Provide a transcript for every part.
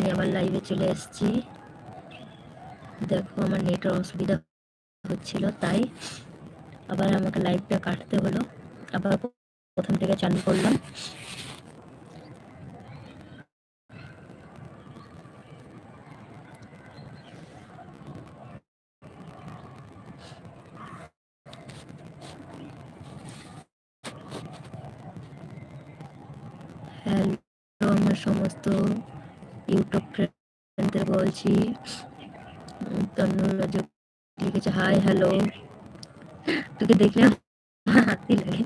আমি আবার লাইভে চলে এসেছি। দেখো আমার নেটের অসুবিধা হচ্ছিল, তাই আবার আমাকে লাইভটা কাটতে হলো। আবার প্রথম থেকে চালু করলাম। হ্যালো আমার সমস্ত ইউটিউব ফ্রেন্ডদের বলছি তন্নুরা লিখেছে হাই হ্যালো তোকে দেখলে হাসি লাগে।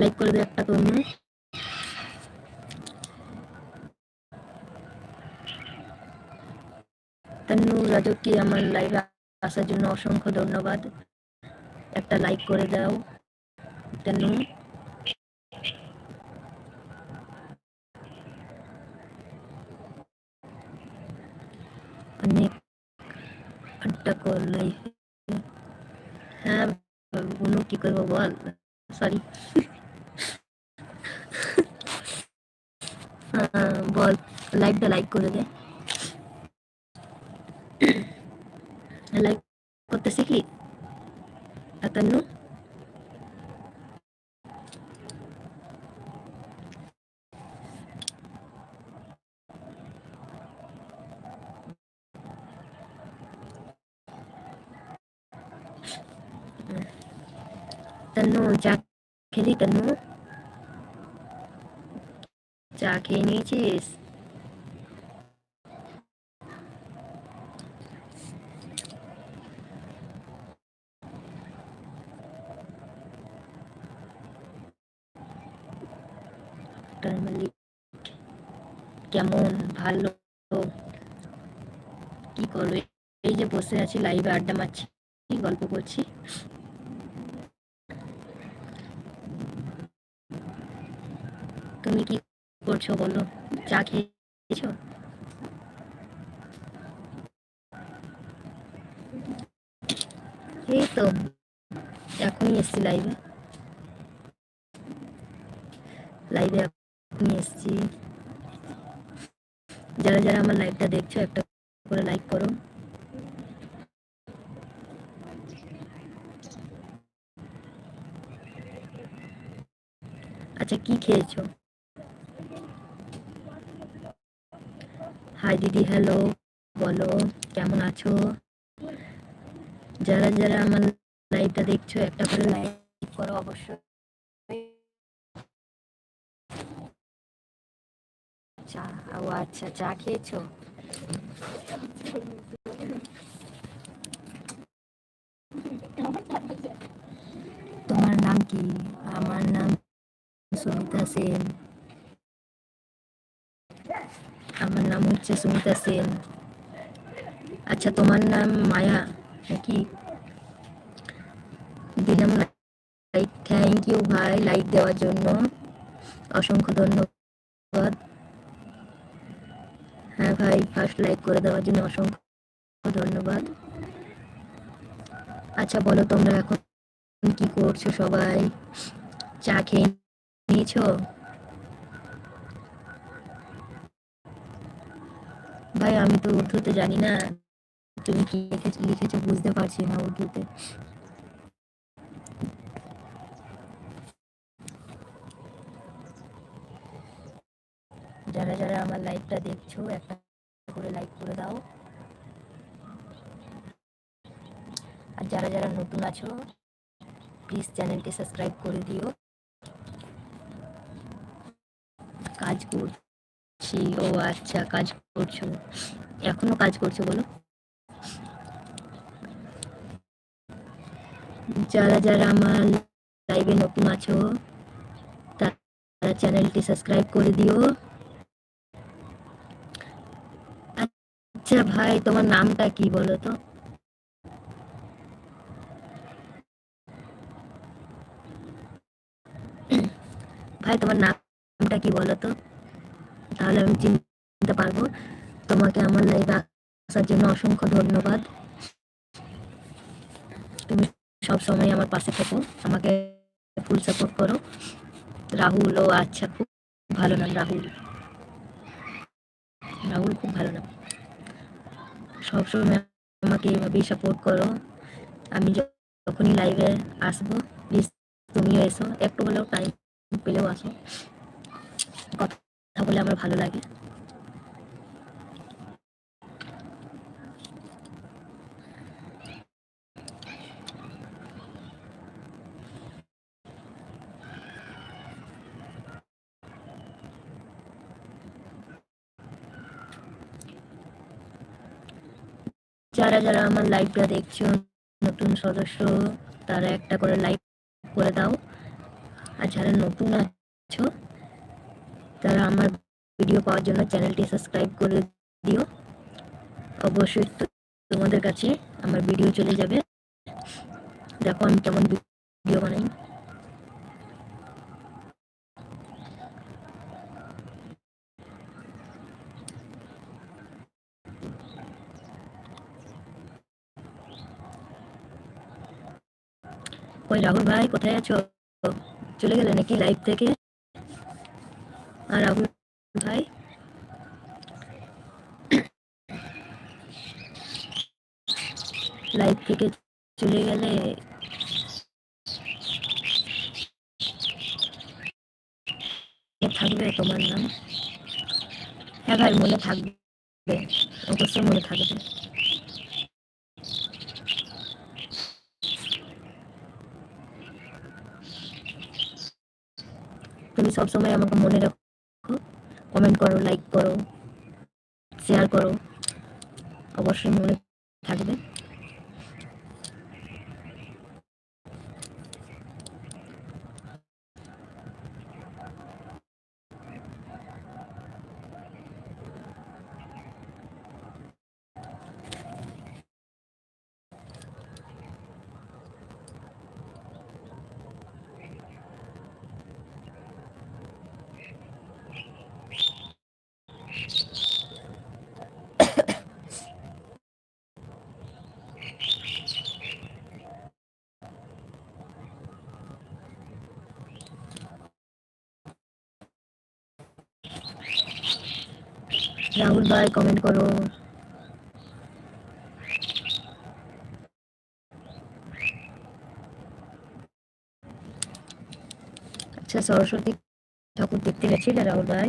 লাইক করে দে একটা তন্নু তন্নু রাজককে আমার লাইভে আসার জন্য অসংখ্য ধন্যবাদ। একটা লাইক করে দাও তন্নু অনেক আড্ডা করলাই হ্যাঁ বুনু বল সরি বল লাইকটা লাইক করে দে লাইক করতে শিখলি তন্নু তন্নু চা খেলি তন্নু চা খেয়ে নিয়েছিস কেমন ভালো কি করবে এই যে বসে আছি লাইভে আড্ডা মারছি গল্প করছি তুমি কি করছ বলো? চা খেয়েছো? এই তো, এখনই এসছি লাইভে লাইভে এখনই এসছি। যারা যারা আমার লাইভটা দেখছ, একটা করে লাইক করো। আচ্ছা কি খেয়েছো? হাই দিদি হ্যালো বলো, কেমন আছো? যারা যারা আমার লাইভটা দেখছ, একটা করে লাইক করো, অবশ্যই। চা, ও আচ্ছা চা খেয়েছো? তোমার নাম কি? আমার নাম সুমিতা সেন। আমার নাম হচ্ছে সুমিতা সেন। আচ্ছা তোমার নাম মায়া নাকি? দিলাম লাইক থ্যাংক ইউ ভাই লাইক দেওয়ার জন্য। অসংখ্য ধন্যবাদ। হ্যাঁ ভাই ফার্স্ট লাইক করে দেওয়ার জন্য অসংখ্য ধন্যবাদ। আচ্ছা বলো তোমরা এখন কি করছ সবাই? চা খেয়ে নিয়েছো? ভাই, আমি তো উর্দুতে জানি না। তুমি কি লিখেছো লিখেছো বুঝতে পারছি না উর্দুতে। যারা যারা আমার লাইভটা দেখছ, একটা করে লাইক করে দাও। আর যারা যারা নতুন আছো প্লিজ চ্যানেলটি সাবস্ক্রাইব করে দিও। কাজ করছি। ও আচ্ছা কাজ করছ। এখনও কাজ করছ, বলো। যারা যারা আমার লাইভে নতুন আছো, তারা চ্যানেলটি সাবস্ক্রাইব করে দিও। আচ্ছা ভাই, তোমার নামটা কি বলো তো? ভাই, তোমার নামটা কি বলো তো? তাহলে আমি চিনতে পারব। তোমাকে আমার লাইভে আসার জন্য অসংখ্য ধন্যবাদ। তুমি সব সময় আমার পাশে থেকো। আমাকে ফুল সাপোর্ট করো। রাহুল, ও আচ্ছা খুব ভালো নাম রাহুল। রাহুল খুব ভালো নাম। সবসময় আমাকে এভাবেই সাপোর্ট করো। আমি যখনই লাইভে আসব প্লিজ তুমিও এসো। একটু হলেও টাইম পেলেও আসো। কথা বলে আমার ভালো লাগে। যারা যারা আমার লাইভটা দেখছ, নতুন সদস্য, তারা একটা করে লাইক করে দাও। আর যারা নতুন আছো তারা আমার ভিডিও পাওয়ার জন্য চ্যানেলটি সাবস্ক্রাইব করে দিও। অবশ্যই তোমাদের কাছে আমার ভিডিও চলে যাবে। দেখো আমি কেমন ভিডিও বানাই। ওই রাহুল ভাই, কোথায় আছো? চলে গেলে নাকি লাইভ থেকে? আর ভাই? লাইভ থেকে চলে গেলে থাকবে তোমার নাম? হ্যাঁ ভাই, মনে থাকবে। অবশ্যই মনে থাকবে। তুমি সবসময় আমাকে মনে রাখো কমেন্ট করো লাইক করো শেয়ার করো অবশ্যই মনে থাকবে। রাহুল ভাই কমেন্ট করো। আচ্ছা সরস্বতী ঠাকুর দেখতে গেছিলে রাহুল ভাই?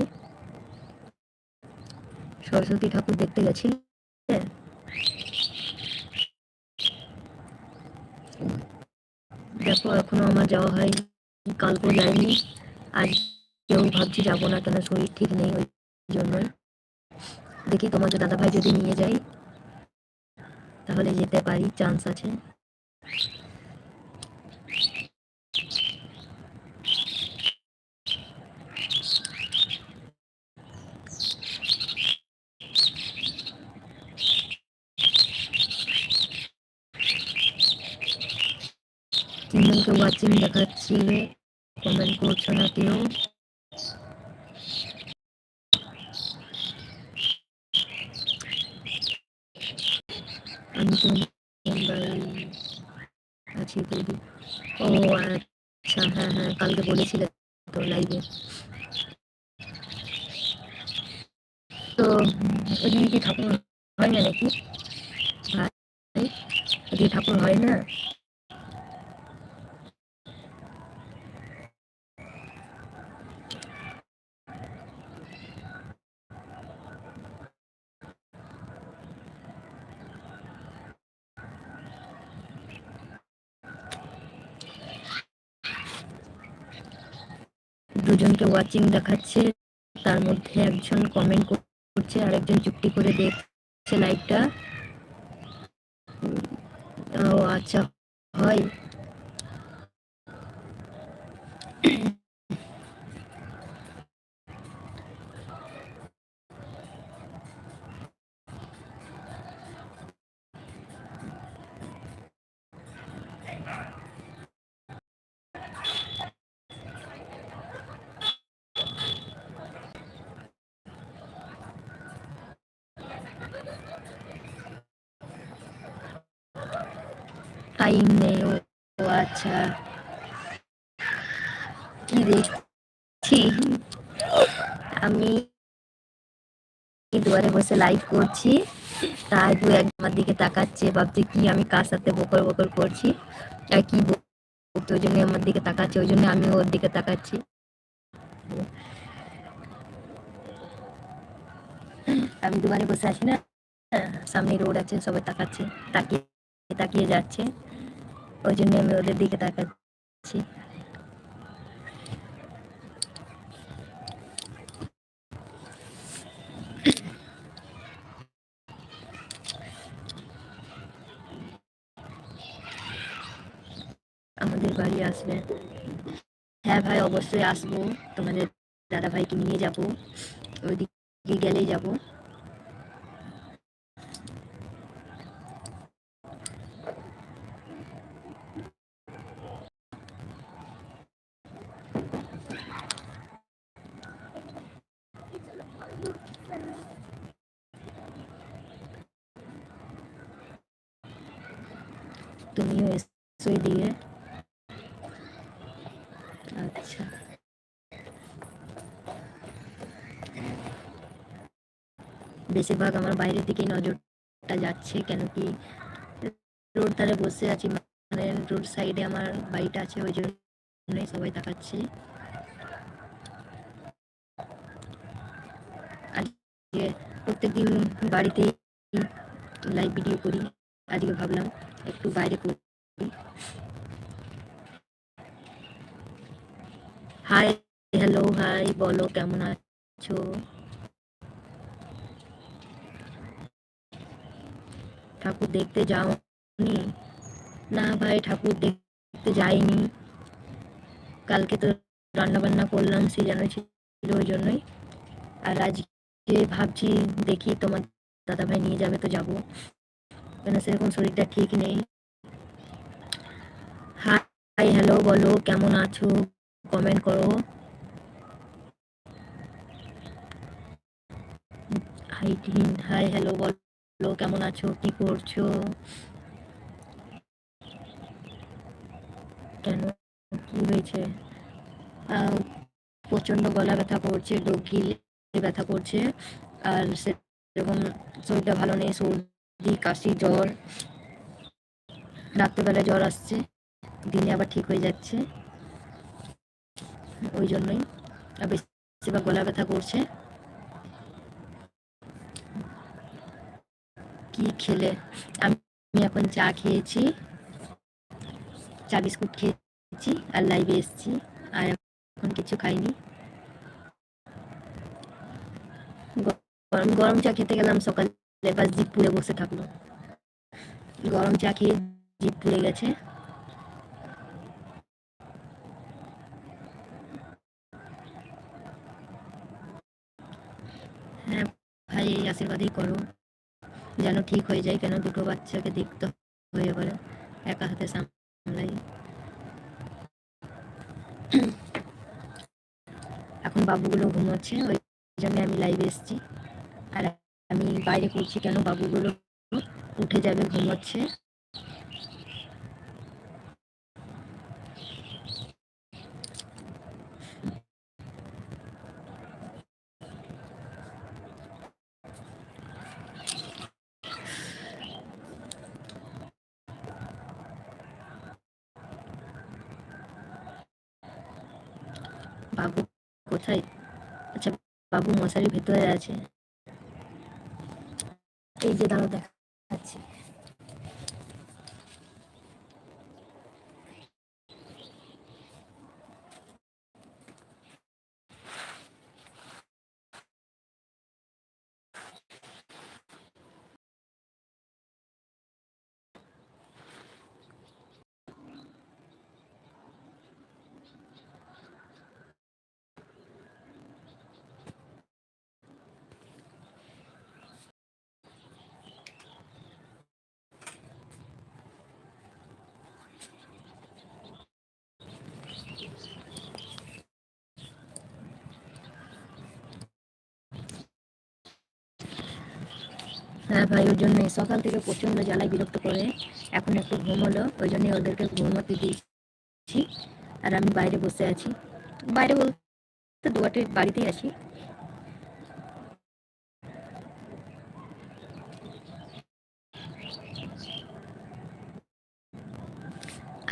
সরস্বতী ঠাকুর দেখতে গেছিলে? দেখো, এখনও আমার যাওয়া হয় কালকেও যায়নি আজ কেউ ভাবছি যাব না কেন, শরীর ঠিক নেই ওই জন্যই। দেখি তোমাদের দাদা ভাই যদি নিয়ে যাই, তাহলে যেতে পারি চান্স আছে। দেখাচ্ছি কমেন্ট করছ না কেউ আমি তো মুম্বাই আছি দিদি ও আচ্ছা হ্যাঁ হ্যাঁ কালকে বলেছিলে তো লাইভে তো ওইদিকে কি ঠাকুর হয় না নাকি? ঠাকুর হয় না? দুজনকে ওয়াচিং দেখাচ্ছে, তার মধ্যে একজন কমেন্ট করছে আর একজন চুক্তি করে দেখছে লাইভটা ও আচ্ছা হয়। টাইম নেই ও আচ্ছা। কি করছি আমি দুয়ারে বসে লাইভ করছি। তাই দু এক আমার দিকে তাকাচ্ছে, ভাবছে কি আমি কার সাথে বকর বকর করছি, আর কি বলতো ওই জন্য আমার দিকে তাকাচ্ছে, ওই জন্য আমি ওর দিকে তাকাচ্ছি। আমি দুবারে বসে আছি না সামনে রোড আছে, সবাই তাকাচ্ছে, তাকিয়ে তাকিয়ে যাচ্ছে। ওই জন্য আমি ওদের দিকে তাকাচ্ছি। আমাদের বাড়ি আসবে। হ্যাঁ ভাই, অবশ্যই আসব। তোমাদের দাদা ভাইকে নিয়ে যাব। ওইদিকে গেলেই যাব তুমিও এসো দিয়ে আচ্ছা বেশিরভাগ আমার বাইরের দিকে নজরটা যাচ্ছে কেন কি রোড ধারে বসে আছি মানে রোড সাইডে আমার বাড়িটা আছে, ওই জন্য সবাই তাকাচ্ছে। আজকে প্রত্যেকদিন বাড়িতে লাইভ ভিডিও করি, আজকে ভাবলাম একটু বাইরে করি। হাই হ্যালো হাই বলো, কেমন আছো? ঠাকুর দেখতে যাওনি। না ভাই, ঠাকুর দেখতে যাইনি। কালকে তো রান্না বান্না করলাম সিজানো ছিল ওই জন্যই। আর আজকে ভাবছি দেখি তোমার দাদা ভাই নিয়ে যাবে তো যাব। কেন সেরকম শরীরটা ঠিক নেই। হাই, হ্যালো বলো, কেমন আছো? কমেন্ট করো। হাই হাই, হ্যালো বলো। কেমন আছো? কি করছ? কেন? কি হয়েছে? প্রচণ্ড গলা ব্যথা করছে ডোকি ব্যথা করছে, আর সেরকম শরীরটা ভালো নেই, সর্দি, কাশি, জ্বর। রাত্রেবেলা জ্বর আসছে, দিনে আবার ঠিক হয়ে যাচ্ছে। ওই জন্যই। বেশিরভাগ গলা ব্যথা করছে। কি খেলে? আমি এখন চা খেয়েছি, চা বিস্কুট খেয়েছি আর লাইভে এসেছি, আর এখন কিছু খাইনি। গরম গরম চা খেতে গেলাম সকালে বাস জিপ পুড়ে বসে থাকল। গরম চা খেয়ে জিপ পুড়ে গেছে। হ্যাঁ ভাই, এই আশীর্বাদই করো। যেন ঠিক হয়ে যায় কেন দুটো বাচ্চাকে দেখতে হয়ে পড়ে একা হাতে সামলাই। এখন বাবুগুলো ঘুমোচ্ছে, ওই জন্য আমি লাইভ এসেছি। আর আমি বাইরে করছি কেন? বাবুগুলো উঠে যাবে, ঘুমোচ্ছে। বাবু কোথায়? আচ্ছা বাবু মশারির ভেতরে আছে। এই যে দাঁড়ো দেখাচ্ছি। হ্যাঁ ভাই, ওই জন্যই সকাল থেকে প্রচণ্ড জ্বালায়, বিরক্ত করে। এখন একটু ঘুম হলো, ওই জন্যই ওদেরকে ঘুমোতে দিয়েছি। আর আমি বাইরে বসে আছি। বাইরে বলতে দুয়াটে বাড়িতেই আছি।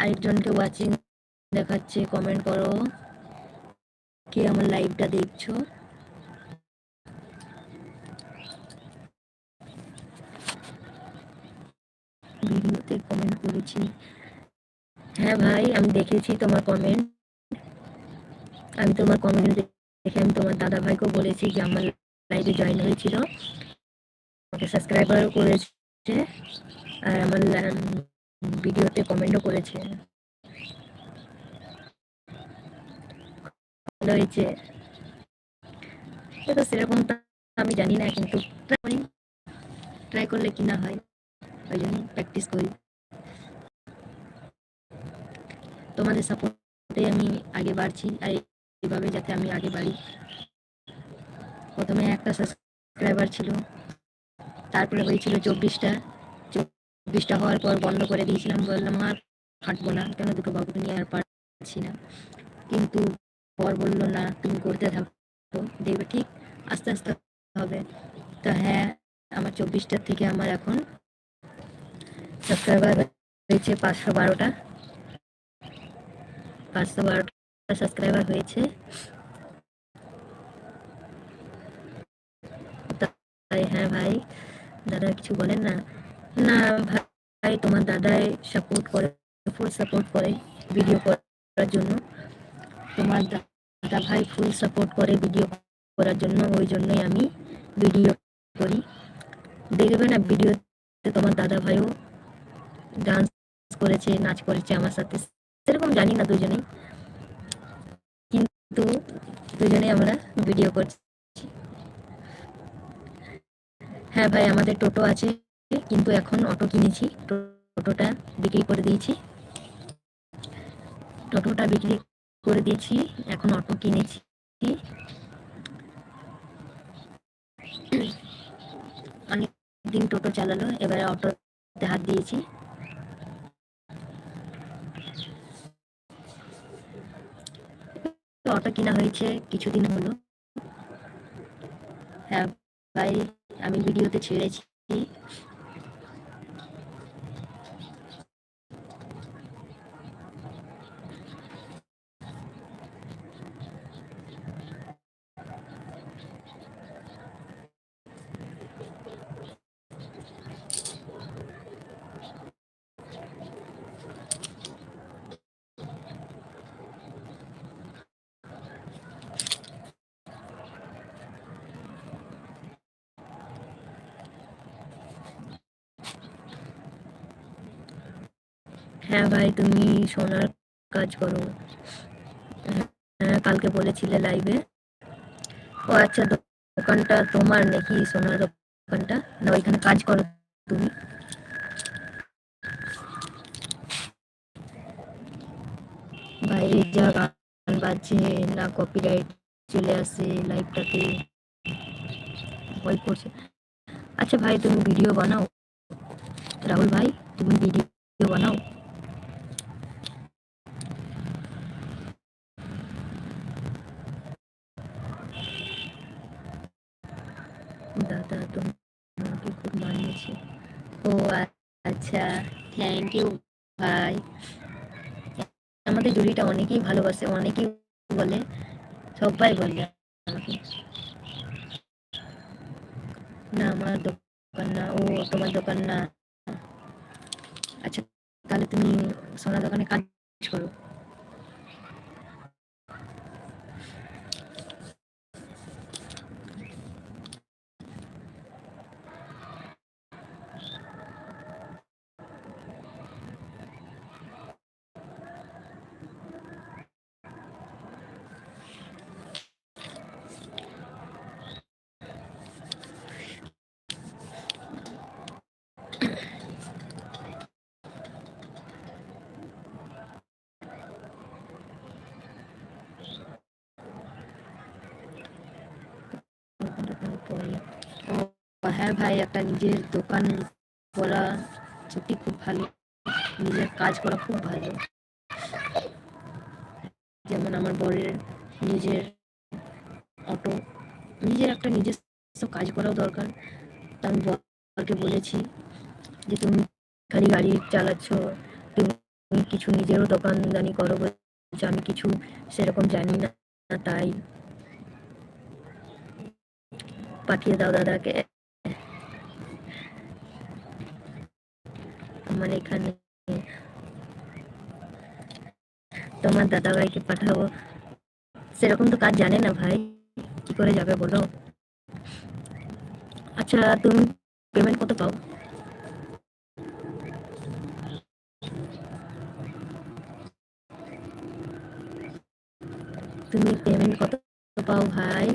আরেকজনকে ওয়াচিং দেখাচ্ছে কমেন্ট করো। কে আমার লাইভটা দেখছ ভিডিওতে কমেন্ট হ্যাঁ ভাই, আমি দেখেছি তোমার কমেন্ট আমি তোমার কমেন্ট দেখে আমি তোমার দাদা ভাইকেও বলেছি যে আমার লাইভে জয়েন হয়েছিল। আমাকে সাবস্ক্রাইবারও করেছে আর আমার ভিডিওতে কমেন্টও করেছে। ভালো হয়েছে। তো সেরকম আমি জানি না, কিন্তু ট্রাই করি। ট্রাই করলে কি না হয়, ওই জন্য প্র্যাকটিস করি। তোমাদের সাপোর্টে আমি আগে বাড়ছি আর এইভাবে যাতে আমি আগে বাড়ি। প্রথমে একটা সাবস্ক্রাইবার ছিল, তারপরে হয়েছিল চব্বিশটা। চব্বিশটা হওয়ার পর বন্ধ করে দিয়েছিলাম, বললাম, আর হাঁটবো না, কেন দুটো বাবুকে নিয়ে আর পারছি না? কিন্তু পর বলল, না, তুমি করতে থাকো, দেখবে ঠিক আস্তে আস্তে হবে। তো হ্যাঁ আমার চব্বিশটার থেকে আমার এখন সাবস্ক্রাইবার হয়েছে পাঁচশো বারোটা। পাঁচশো বারোটা সাবস্ক্রাইবার হয়েছে। হ্যাঁ ভাই, দাদা কিছু বলেন না? না ভাই, তোমার দাদাই সাপোর্ট করে ফুল সাপোর্ট করে ভিডিও করার জন্য। তোমার দাদা ভাই ফুল সাপোর্ট করে ভিডিও করার জন্য, ওই জন্যই আমি ভিডিও করি। দেখবে না ভিডিওতে তোমার দাদা ভাইও ডান্স করেছে, নাচ করেছে আমার সাথে। সেরকম জানি না দুজনেই। কিন্তু দুজনেই আমরা ভিডিও করছি। হ্যাঁ ভাই, আমাদের টোটো আছে, কিন্তু এখন অটো কিনেছি। টোটোটা বিক্রি করে দিয়েছি। টোটোটা বিক্রি করে দিয়েছি, এখন অটো কিনেছি। অনেকদিন টোটো চালালো, এবারে অটোতে হাত দিয়েছি। অটো কিনা হয়েছে কিছুদিন হলো। হ্যাঁ ভাই আমি ভিডিওতে ছেড়েছি। হ্যাঁ ভাই, তুমি সোনার কাজ করো। হ্যাঁ কালকে বলেছিলে লাইভে ও আচ্ছা দোকানটা তোমার নাকি সোনার দোকানটা? না, ওইখানে কাজ করো তুমি। বাইরে যা গান বাজছে, না কপিরাইট চলে আসে লাইভটাতে ভয় করছে। আচ্ছা ভাই, তুমি ভিডিও বানাও। রাহুল ভাই, তুমি ভিডিও বানাও। দাদা, তোমাকে খুব মানিয়েছে। ও আচ্ছা থ্যাংক ইউ ভাই আমাদের জুড়িটা অনেকেই ভালোবাসে, অনেকেই বলে, সবাই বলে আমাকে। না, আমার দোকান না, ও তোমার দোকান না। আচ্ছা তাহলে তুমি সোনা দোকানে কাজ করো। হ্যাঁ ভাই, একটা নিজের দোকান করা সত্যি খুব ভালো। নিজের কাজ করা খুব ভালো। যেমন আমার বরের নিজের অটো নিজের একটা নিজস্ব কাজ করাও দরকার। তা আমি বরকে বলেছি যে, তুমি খালি গাড়ি চালাচ্ছ, তুমি কিছু নিজেরও দোকানদানি করো বলছে, আমি কিছু সেরকম জানি না, তাই পাঠিয়ে দাও দাদাকে। আমার এখানে। তোমার দাদা ভাইকে পাঠাবো। সেরকম তো কাজ জানে না ভাই। কি করে যাবে বলো? আচ্ছা তুমি পেমেন্ট কত পাও? তুমি পেমেন্ট কত পাও ভাই?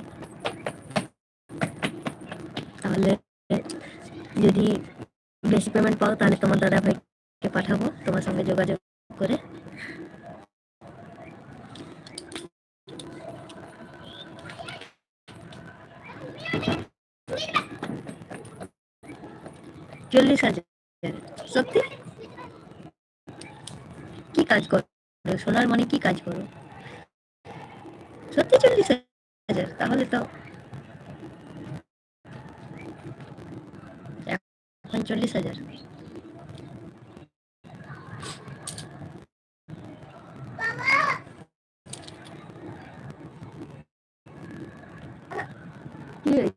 তাহলে যদি বেশি পেমেন্ট পাও, তাহলে তোমার দাদা ভাইকে পাঠাবো, তোমার সঙ্গে যোগাযোগ করে। চল্লিশ হাজার, সত্যি? কি কাজ করো? সোনার মনে কি কাজ করো? সত্যি চল্লিশ হাজার? তাহলে তো চল্লিশ হাজার কি হয়েছে?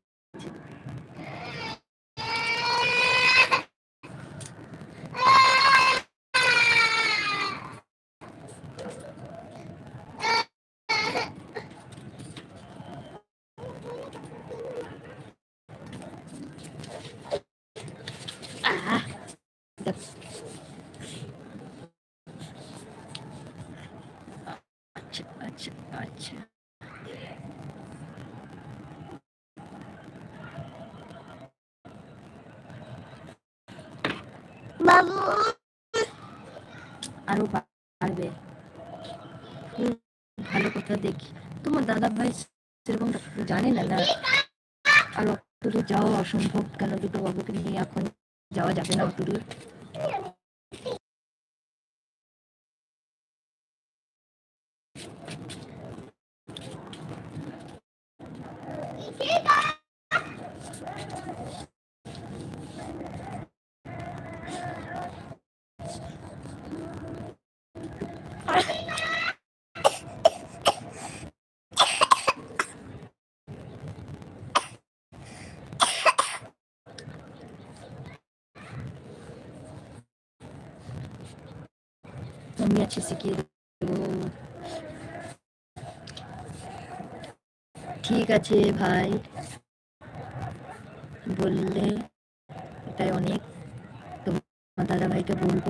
আহ, দেখ। আচ্ছা আচ্ছা আচ্ছা আরও পারবে। ভালো কথা দেখি। তোমার দাদা ভাই সেরকম জানে না না। আর অত দূর যাওয়া অসম্ভব কেন? দুটো বাবুকে নিয়ে এখন যাওয়া যাবে না অত শিখিয়ে দেবো। ঠিক আছে ভাই। বললে এটাই অনেক। তোমার দাদা ভাইকে বলব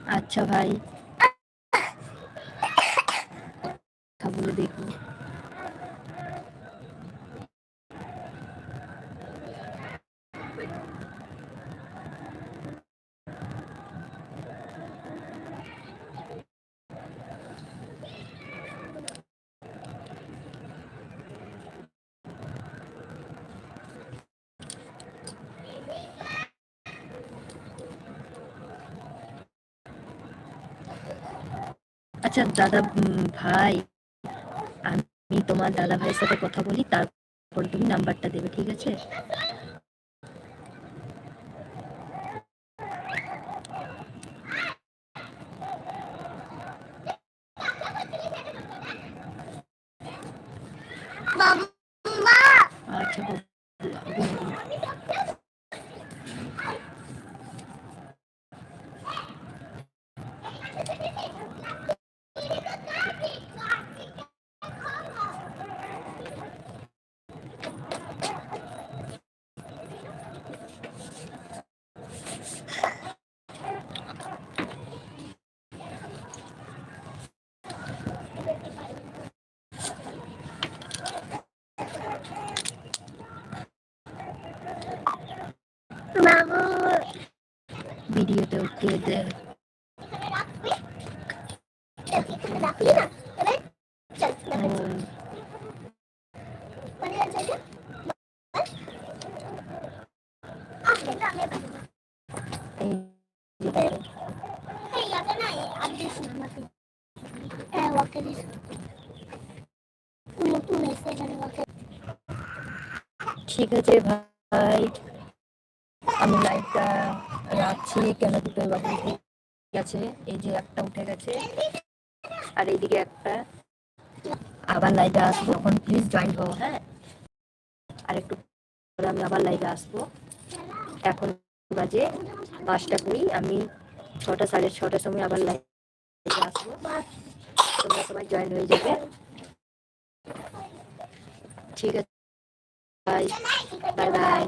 আচ্ছা ভাই কথা বলে দেখব আচ্ছা দাদা উম, ভাই আমি তোমার দাদা ভাইয়ের সাথে কথা বলি তারপর তুমি নাম্বারটা দেবে ঠিক আছে? আচ্ছা যে ঠিক আছে ভাই। আমি লাইভটা রাখছি, কেন দুটো বাবু গেছে? এই যে একটা উঠে গেছে। আর এইদিকে একটা। আবার লাইভে আসব। তখন প্লিজ জয়েন হও হ্যাঁ? আর একটু পরে আমি আবার লাইভে আসব। এখন বাজে পাঁচটা কুড়ি। আমি ছটা, সাড়ে ছটার সময় আবার লাইভে আসব। তোমরা সবাই জয়েন হয়ে যাবে। ঠিক আছে বাই বাই বাই